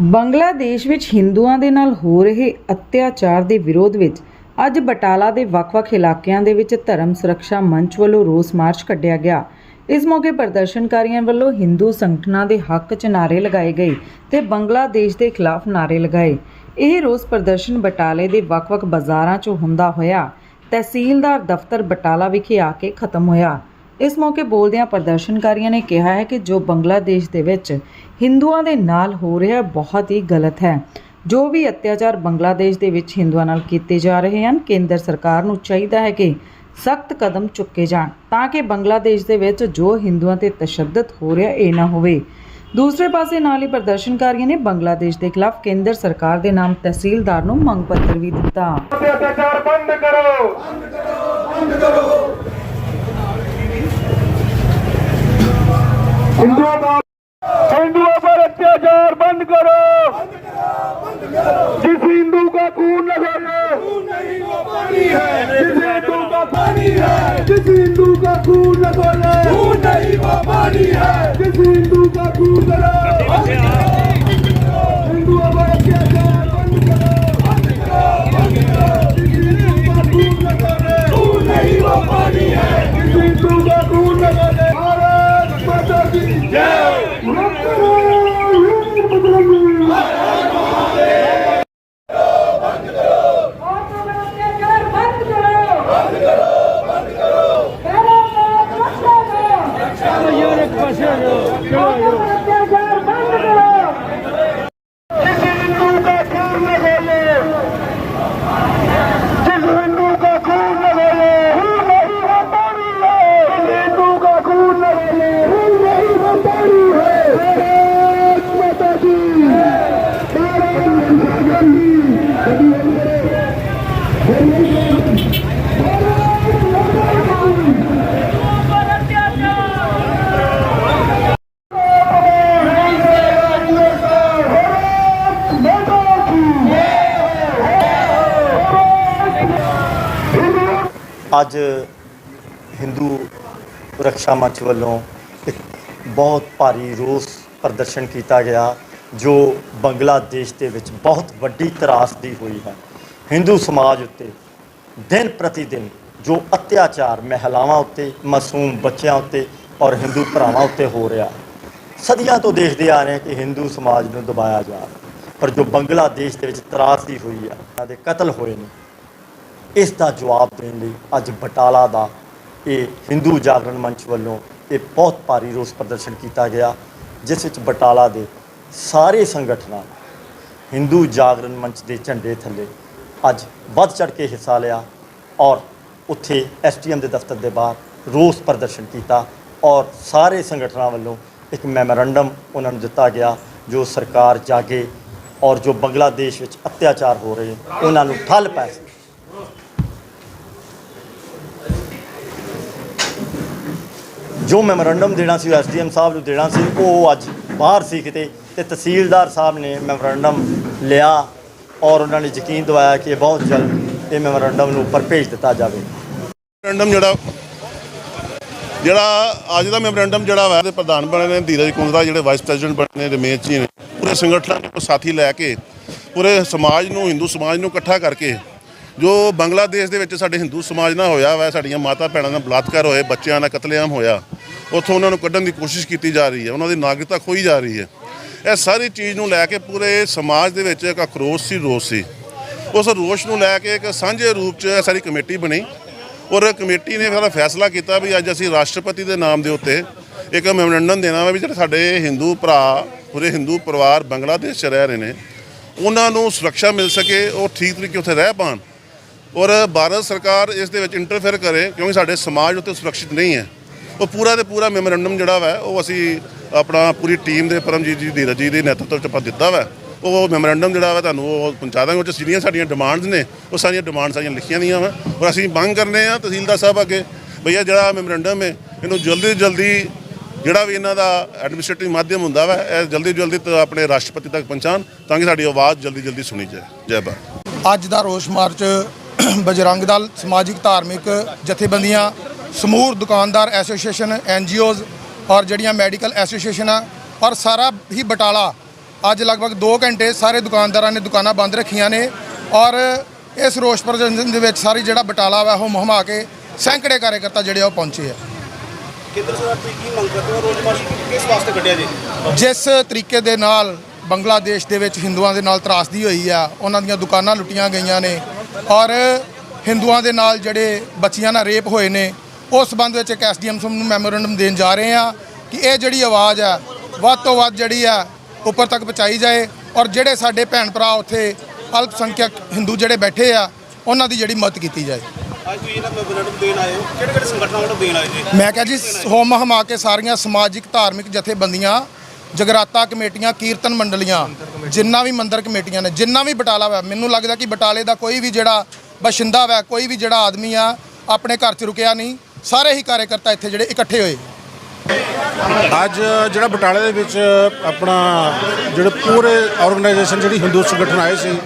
ਬੰਗਲਾਦੇਸ਼ ਵਿੱਚ ਹਿੰਦੂਆਂ ਦੇ ਨਾਲ ਹੋ ਰਹੇ ਅਤਿਆਚਾਰ ਦੇ ਵਿਰੋਧ ਵਿੱਚ ਅੱਜ ਬਟਾਲਾ ਦੇ ਵੱਖ-ਵੱਖ ਇਲਾਕਿਆਂ ਦੇ ਵਿੱਚ ਧਰਮ ਸੁਰੱਖਿਆ ਮੰਚ ਵੱਲੋਂ ਰੋਸ ਮਾਰਚ ਕੱਢਿਆ ਗਿਆ। ਇਸ ਮੌਕੇ ਪ੍ਰਦਰਸ਼ਨਕਾਰੀਆਂ ਵੱਲੋਂ ਹਿੰਦੂ ਸੰਗਠਨਾਂ ਦੇ ਹੱਕ 'ਚ ਨਾਅਰੇ ਲਗਾਏ ਗਏ ਤੇ ਬੰਗਲਾਦੇਸ਼ ਦੇ ਖਿਲਾਫ ਨਾਅਰੇ ਲਗਾਏ। ਇਹ ਰੋਸ ਪ੍ਰਦਰਸ਼ਨ ਬਟਾਲੇ ਦੇ ਵੱਖ-ਵੱਖ ਬਾਜ਼ਾਰਾਂ 'ਚੋਂ ਹੁੰਦਾ ਹੋਇਆ। ਤਹਿਸੀਲਦਾਰ ਦਫ਼ਤਰ ਬਟਾਲਾ ਵਿਖੇ ਆ ਕੇ ਖਤਮ ਹੋਇਆ। ਇਸ ਮੌਕੇ ਬੋਲਦਿਆਂ ਪ੍ਰਦਰਸ਼ਨਕਾਰੀਆਂ ਨੇ ਕਿਹਾ ਹੈ ਕਿ ਜੋ ਬੰਗਲਾਦੇਸ਼ ਦੇ ਵਿੱਚ ਹਿੰਦੂਆਂ ਦੇ ਨਾਲ ਹੋ ਰਿਹਾ ਬਹੁਤ ਹੀ ਗਲਤ ਹੈ। ਜੋ ਵੀ ਅਤਿਆਚਾਰ ਬੰਗਲਾਦੇਸ਼ ਦੇ ਵਿੱਚ ਹਿੰਦੂਆਂ ਨਾਲ ਕੀਤੇ ਜਾ ਰਹੇ ਹਨ ਕੇਂਦਰ ਸਰਕਾਰ ਨੂੰ ਚਾਹੀਦਾ ਹੈ ਕਿ ਸਖਤ ਕਦਮ ਚੁੱਕੇ ਜਾਣ ਤਾਂ ਕਿ ਬੰਗਲਾਦੇਸ਼ ਦੇ ਵਿੱਚ ਜੋ ਹਿੰਦੂਆਂ ਤੇ ਤਸ਼ੱਦਦ ਹੋ ਰਿਹਾ ਇਹ ਨਾ ਹੋਵੇ। ਦੂਸਰੇ ਪਾਸੇ ਨਾਲ ਹੀ ਪ੍ਰਦਰਸ਼ਨਕਾਰੀਆਂ ਨੇ ਬੰਗਲਾਦੇਸ਼ ਦੇ ਖਿਲਾਫ ਕੇਂਦਰ ਸਰਕਾਰ ਦੇ ਨਾਮ ਤਹਿਸੀਲਦਾਰ ਨੂੰ ਮੰਗ ਪੱਤਰ ਵੀ ਦਿੱਤਾ। ਅਤਿਆਚਾਰ ਬੰਦ ਕਰੋ। ਬੰਦ ਕਰੋ ਬੰਦ ਕਰੋ। जिस हिंदू का पानी है जिस हिंदू का खून न खोले खून नहीं वो पानी है जिस हिंदू का खून करो 加油加油 ਅੱਜ ਹਿੰਦੂ ਰੱਖਿਆ ਮੰਚ ਵੱਲੋਂ ਇੱਕ ਬਹੁਤ ਭਾਰੀ ਰੋਸ ਪ੍ਰਦਰਸ਼ਨ ਕੀਤਾ ਗਿਆ, ਜੋ ਬੰਗਲਾਦੇਸ਼ ਦੇ ਵਿੱਚ ਬਹੁਤ ਵੱਡੀ ਤਰਾਸਦੀ ਹੋਈ ਹੈ। ਹਿੰਦੂ ਸਮਾਜ ਉੱਤੇ ਦਿਨ ਪ੍ਰਤੀ ਦਿਨ ਜੋ ਅਤਿਆਚਾਰ ਮਹਿਲਾਵਾਂ ਉੱਤੇ, ਮਾਸੂਮ ਬੱਚਿਆਂ ਉੱਤੇ ਔਰ ਹਿੰਦੂ ਭਰਾਵਾਂ ਉੱਤੇ ਹੋ ਰਿਹਾ, ਸਦੀਆਂ ਤੋਂ ਦੇਖਦੇ ਆ ਰਹੇ ਕਿ ਹਿੰਦੂ ਸਮਾਜ ਨੂੰ ਦਬਾਇਆ ਜਾ ਰਿਹਾ ਪਰ ਜੋ ਬੰਗਲਾਦੇਸ਼ ਦੇ ਵਿੱਚ ਤਰਾਸਦੀ ਹੋਈ ਆ ਉਹਨਾਂ ਦੇ ਕਤਲ ਹੋਏ ਨੇ ਇਸ ਦਾ ਜਵਾਬ ਦੇਣ ਲਈ ਅੱਜ ਬਟਾਲਾ ਦਾ ਇਹ ਹਿੰਦੂ ਜਾਗਰਣ ਮੰਚ ਵੱਲੋਂ ਇਹ ਬਹੁਤ ਭਾਰੀ ਰੋਸ ਪ੍ਰਦਰਸ਼ਨ ਕੀਤਾ ਗਿਆ, ਜਿਸ ਵਿੱਚ ਬਟਾਲਾ ਦੇ ਸਾਰੇ ਸੰਗਠਨਾਂ ਹਿੰਦੂ ਜਾਗਰਣ ਮੰਚ ਦੇ ਝੰਡੇ ਥੱਲੇ ਅੱਜ ਵੱਧ ਚੜ ਕੇ ਹਿੱਸਾ ਲਿਆ ਔਰ ਉੱਥੇ ਐਸਟੀਐਮ ਦੇ ਦਫ਼ਤਰ ਦੇ ਬਾਹਰ ਰੋਸ ਪ੍ਰਦਰਸ਼ਨ ਕੀਤਾ ਔਰ ਸਾਰੇ ਸੰਗਠਨਾਂ ਵੱਲੋਂ ਇੱਕ ਮੈਮੋਰੰਡਮ ਉਹਨਾਂ ਨੂੰ ਦਿੱਤਾ ਗਿਆ, ਜੋ ਸਰਕਾਰ ਜਾਗੇ ਔਰ ਜੋ ਬੰਗਲਾਦੇਸ਼ ਵਿੱਚ ਅਤਿਆਚਾਰ ਹੋ ਰਹੇ, ਉਹਨਾਂ ਨੂੰ ਠੱਲ ਪੈ ਜੋ ਮੈਮੋਰੰਡਮ ਦੇਣਾ ਸੀ ਐਸਡੀਐਮ ਸਾਹਿਬ ਨੂੰ ਦੇਣਾ ਸੀ, ਉਹ ਅੱਜ ਬਾਹਰ ਸੀ ਕਿਤੇ ਤੇ ਤਹਿਸੀਲਦਾਰ ਸਾਹਿਬ ਨੇ ਮੈਮੋਰੰਡਮ ਲਿਆ ਔਰ ਉਹਨਾਂ ਨੇ ਯਕੀਨ ਦਿਵਾਇਆ ਕਿ ਬਹੁਤ ਜਲਦ ਇਹ ਮੈਮੋਰੰਡਮ ਨੂੰ ਉੱਪਰ ਭੇਜ ਦਿੱਤਾ ਜਾਵੇ। ਮੈਮੋਰੰਡਮ ਜਿਹੜਾ ਜਿਹੜਾ ਅੱਜ ਦਾ ਮੈਮੋਰੰਡਮ ਜਿਹੜਾ ਵਾ ਦੇ ਪ੍ਰਧਾਨ ਬਣੇ ਨੇ ਧੀਰਜ ਕੁੰਦਰਾ ਜਿਹੜੇ ਵਾਈਸ ਪ੍ਰੈਜ਼ੀਡੈਂਟ ਬਣੇ ਨੇ ਰਮੇਸ਼ ਜੀ ਨੇ। ਪੂਰੇ ਸੰਗਠਨਾਂ ਨੂੰ ਸਾਥੀ ਲੈ ਕੇ, ਪੂਰੇ ਸਮਾਜ ਨੂੰ, ਹਿੰਦੂ ਸਮਾਜ ਨੂੰ ਇਕੱਠਾ ਕਰਕੇ ਜੋ ਬੰਗਲਾਦੇਸ਼ ਦੇ ਵਿੱਚ ਸਾਡੇ ਹਿੰਦੂ ਸਮਾਜ ਨਾਲ ਹੋਇਆ ਵਾ, ਸਾਡੀਆਂ ਮਾਤਾ ਭੈਣਾਂ ਨਾਲ ਬਲਾਤਕਾਰ ਹੋਏ, ਬੱਚਿਆਂ ਨਾਲ ਕਤਲੇਆਮ ਹੋਇਆ, ਉੱਥੋਂ ਉਹਨਾਂ ਨੂੰ ਕੱਢਣ ਦੀ ਕੋਸ਼ਿਸ਼ ਕੀਤੀ ਜਾ ਰਹੀ ਹੈ, ਉਹਨਾਂ ਦੀ ਨਾਗਰਿਕਤਾ ਖੋਈ ਜਾ ਰਹੀ ਹੈ। ਇਹ ਸਾਰੀ ਚੀਜ਼ ਨੂੰ ਲੈ ਕੇ ਪੂਰੇ ਸਮਾਜ ਦੇ ਵਿੱਚ ਇੱਕ ਆਕਰੋਸ਼ ਸੀ, ਰੋਸ ਸੀ। ਉਸ ਰੋਸ਼ ਨੂੰ ਲੈ ਕੇ ਇੱਕ ਸਾਂਝੇ ਰੂਪ 'ਚ ਇਹ ਸਾਰੀ ਕਮੇਟੀ ਬਣੀ ਔਰ ਕਮੇਟੀ ਨੇ ਫਿਰ ਫੈਸਲਾ ਕੀਤਾ ਵੀ ਅੱਜ ਅਸੀਂ ਰਾਸ਼ਟਰਪਤੀ ਦੇ ਨਾਮ ਦੇ ਉੱਤੇ ਇੱਕ ਮੈਮੋਰੰਡਮ ਦੇਣਾ ਵਾ ਵੀ ਜਿਹੜੇ ਸਾਡੇ ਹਿੰਦੂ ਭਰਾ, ਪੂਰੇ ਹਿੰਦੂ ਪਰਿਵਾਰ ਬੰਗਲਾਦੇਸ਼ 'ਚ ਰਹਿ ਰਹੇ ਨੇ, ਉਹਨਾਂ ਨੂੰ ਸੁਰੱਖਿਆ ਮਿਲ ਸਕੇ, ਉਹ ਠੀਕ ਤਰੀਕੇ ਉੱਥੇ ਰਹਿ ਪਾਣ। ਔਰ ਭਾਰਤ ਸਰਕਾਰ ਇਸ ਦੇ ਵਿੱਚ ਇੰਟਰਫੇਅਰ ਕਰੇ ਕਿਉਂਕਿ ਸਾਡੇ ਸਮਾਜ ਉੱਤੇ ਸੁਰੱਖਿਅਤ ਨਹੀਂ ਹੈ। ਉਹ ਪੂਰਾ ਦੇ ਪੂਰਾ ਮੈਮੋਰੈਂਡਮ ਜਿਹੜਾ ਵਾ, ਉਹ ਅਸੀਂ ਆਪਣਾ ਪੂਰੀ ਟੀਮ ਦੇ ਪਰਮਜੀਤ ਜੀ ਧੀਰਜ ਜੀ ਦੇ ਨੇਤਰਤਵ 'ਚ ਆਪਾਂ ਦਿੱਤਾ ਵਾ। ਉਹ ਮੈਮੋਰੈਂਡਮ ਜਿਹੜਾ ਵਾ ਤੁਹਾਨੂੰ ਉਹ ਪਹੁੰਚਾ ਦਾਂਗੇ, ਉਹ 'ਚ ਜਿਹੜੀਆਂ ਸਾਡੀਆਂ ਡਿਮਾਂਡਸ ਨੇ, ਉਹ ਸਾਰੀਆਂ ਡਿਮਾਂਡਸ ਸਾਰੀਆਂ ਲਿਖੀਆਂ ਦੀਆਂ ਵਾ। ਔਰ ਅਸੀਂ ਮੰਗ ਕਰਨੇ ਆ ਤਹਿਸੀਲਦਾਰ ਸਾਹਿਬ ਅੱਗੇ ਭਈਆ ਜਿਹੜਾ ਮੈਮੋਰੈਂਡਮ ਹੈ, ਇਹਨੂੰ ਜਲਦੀ ਤੋਂ ਜਲਦੀ ਜਿਹੜਾ ਵੀ ਇਹਨਾਂ ਦਾ ਐਡਮਿਨਿਸਟ੍ਰੇਟਿਵ ਮਾਧਿਅਮ ਹੁੰਦਾ ਵਾ, ਇਹ ਜਲਦੀ ਤੋਂ ਜਲਦੀ ਤ- ਆਪਣੇ ਰਾਸ਼ਟਰਪਤੀ ਤੱਕ ਪਹੁੰਚਾਉਣ ਤਾਂ ਕਿ ਸਾਡੀ ਆਵਾਜ਼ ਜਲਦੀ ਜਲਦੀ ਸੁਣੀ ਜਾਏ। ਜੈ ਭਾਰਤ। ਅੱਜ ਦਾ ਰੋਸ ਮਾਰਚ ਬਜਰੰਗ ਦਲ ਸਮਾਜਿਕ ਧਾਰਮਿਕ ਜਥੇਬੰਦੀਆਂ ਸਮੂਹ ਦੁਕਾਨਦਾਰ ਐਸੋਸੀਏਸ਼ਨ ਐਨਜੀਓਜ਼ ਔਰ ਜਿਹੜੀਆਂ ਮੈਡੀਕਲ ਐਸੋਸੀਏਸ਼ਨ ਆ ਔਰ ਸਾਰਾ ਹੀ ਬਟਾਲਾ ਅੱਜ ਲਗਭਗ 2 ਘੰਟੇ ਸਾਰੇ ਦੁਕਾਨਦਾਰਾਂ ਨੇ ਦੁਕਾਨਾਂ ਬੰਦ ਰੱਖੀਆਂ ਨੇ ਔਰ ਇਸ ਰੋਸ ਪ੍ਰਦਰਸ਼ਨ ਦੇ ਵਿੱਚ ਸਾਰੀ ਜਿਹੜਾ ਬਟਾਲਾ ਵਾ ਉਹ ਮੁਹਮਾ ਕੇ ਸੈਂਕੜੇ ਕਾਰਜਕਰਤਾ ਜਿਹੜੇ ਆ ਉਹ ਪਹੁੰਚੇ ਆ। ਕੇਂਦਰ ਸਰਕਾਰ ਤੋਂ ਕੀ ਮੰਗ ਕਰਦੇ ਹੋ? ਰੋਜ਼ ਮਾਰਚ ਕਿਸ ਵਾਸਤੇ ਕੱਢਿਆ ਜੀ? ਜਿਸ ਤਰੀਕੇ ਦੇ ਨਾਲ ਬੰਗਲਾਦੇਸ਼ ਦੇ ਵਿੱਚ ਹਿੰਦੂਆਂ ਦੇ ਨਾਲ ਤਰਾਸਦੀ ਹੋਈ ਆ ਉਹਨਾਂ ਦੀਆਂ ਦੁਕਾਨਾਂ ਲੁੱਟੀਆਂ ਗਈਆਂ ਨੇ ਔਰ ਹਿੰਦੂਆਂ ਦੇ ਨਾਲ ਜਿਹੜੇ ਬੱਚੀਆਂ ਨਾਲ ਰੇਪ ਹੋਏ ਨੇ ਉਸ ਸੰਬੰਧ ਵਿੱਚ ਇੱਕ ਐਸਡੀਐਮ ਨੂੰ ਮੈਮੋਰੈਂਡਮ ਦੇਣ ਜਾ ਰਹੇ ਆ ਕਿ ਇਹ ਜਿਹੜੀ ਆਵਾਜ਼ ਆ ਵੱਧ ਤੋਂ ਵੱਧ ਜਿਹੜੀ ਆ ਉੱਪਰ ਤੱਕ ਪਹੁੰਚਾਈ ਜਾਏ ਔਰ ਜਿਹੜੇ ਸਾਡੇ ਭੈਣ ਭਰਾ ਉੱਥੇ ਅਲਪ ਸੰਖਿਅਕ ਹਿੰਦੂ ਜਿਹੜੇ ਬੈਠੇ ਆ ਉਹਨਾਂ ਦੀ ਜਿਹੜੀ ਮਦਦ ਕੀਤੀ ਜਾਏ। ਅੱਜ ਤੁਸੀਂ ਇਹਨਾਂ ਮੈਮੋਰੈਂਡਮ ਦੇਣ ਆਏ ਹੋ। ਕਿਹੜੇ ਕਿਹੜੇ ਸੰਗਠਨਾਂ ਵੱਲੋਂ ਦੇਣ ਆਏ ਜੀ? ਮੈਂ ਕਿਹਾ ਜੀ ਹੋਮ ਹਮਾ ਕੇ ਸਾਰੀਆਂ ਸਮਾਜਿਕ ਧਾਰਮਿਕ ਜਥੇਬੰਦੀਆਂ ਜਗਰਾਤਾ ਕਮੇਟੀਆਂ, ਕੀਰਤਨ ਮੰਡਲੀਆਂ, ਜਿੰਨਾ ਵੀ ਮੰਦਰ ਕਮੇਟੀਆਂ ਨੇ, ਜਿੰਨਾ ਵੀ ਬਟਾਲਾ ਵਾ, ਮੈਨੂੰ ਲੱਗਦਾ ਕਿ ਬਟਾਲੇ ਦਾ ਕੋਈ ਵੀ ਜਿਹੜਾ ਬਸ਼ਿੰਦਾ ਵਾ, ਕੋਈ ਵੀ ਜਿਹੜਾ ਆਦਮੀ ਆ, ਆਪਣੇ ਘਰ 'ਚ ਰੁਕਿਆ ਨਹੀਂ। ਸਾਰੇ ਹੀ ਕਾਰਜਕਰਤਾ ਇੱਥੇ ਜਿਹੜੇ ਇਕੱਠੇ ਹੋਏ। ਅੱਜ ਜਿਹੜਾ ਬਟਾਲੇ ਦੇ ਵਿੱਚ ਆਪਣਾ ਜਿਹੜੇ ਪੂਰੇ ਆਰਗੇਨਾਈਜੇਸ਼ਨ ਜਿਹੜੀ ਹਿੰਦੂ ਸੰਗਠਨ ਆਏ ਸੀ,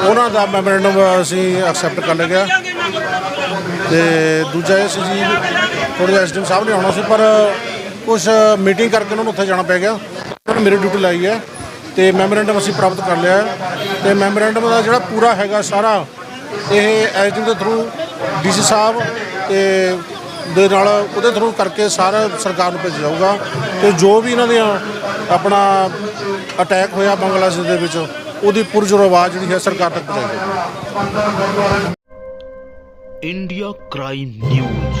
ਉਹਨਾਂ ਦਾ ਮੈਮੋਰੈਂਡਮ ਅਸੀਂ ਐਕਸੈਪਟ ਕਰ ਲਿਆ। ਤੇ ਦੂਜਾ ਇਹ ਸੀ ਜੀ, ਥੋੜ੍ਹਾ ਜਿਹਾ ਐਸਡੀਐਮ ਸਾਹਿਬ ਨੇ ਆਉਣਾ ਸੀ, ਪਰ ਕੁਝ ਮੀਟਿੰਗ ਕਰਕੇ ਉਹਨਾਂ ਨੂੰ ਉੱਥੇ ਜਾਣਾ ਪੈ ਗਿਆ। ਉਹਨਾਂ ਨੇ ਮੇਰੀ ਡਿਊਟੀ ਲਾਈ ਹੈ ਤੇ ਮੈਮੋਰੈਂਡਮ ਅਸੀਂ ਪ੍ਰਾਪਤ ਕਰ ਲਿਆ ਹੈ। ਤੇ ਮੈਮੋਰੈਂਡਮ ਦਾ ਜਿਹੜਾ ਪੂਰਾ ਹੈਗਾ ਸਾਰਾ ਇਹ ਐਜੀਟੀ ਦੇ ਥਰੂ ਡੀਸੀ ਸਾਹਿਬ ਤੇ ਦੇ ਨਾਲ ਉਹਦੇ ਥਰੂ ਕਰਕੇ ਸਾਰਾ ਸਰਕਾਰ ਨੂੰ ਭੇਜ ਜਾਊਗਾ। ਤੇ ਜੋ ਵੀ ਇਹਨਾਂ ਦੀਆਂ ਆਪਣਾ ਅਟੈਕ ਹੋਇਆ ਬੰਗਲਾਦੇਸ਼ ਦੇ ਵਿੱਚ, ਉਹਦੀ ਪੁਰਜ਼ੋਰ ਆਵਾਜ਼ ਜਿਹੜੀ ਹੈ ਸਰਕਾਰ ਤੱਕ ਪਹੁੰਚਾਈ ਇੰਡੀਆ ਕ੍ਰਾਈਮ ਨਿਊਜ਼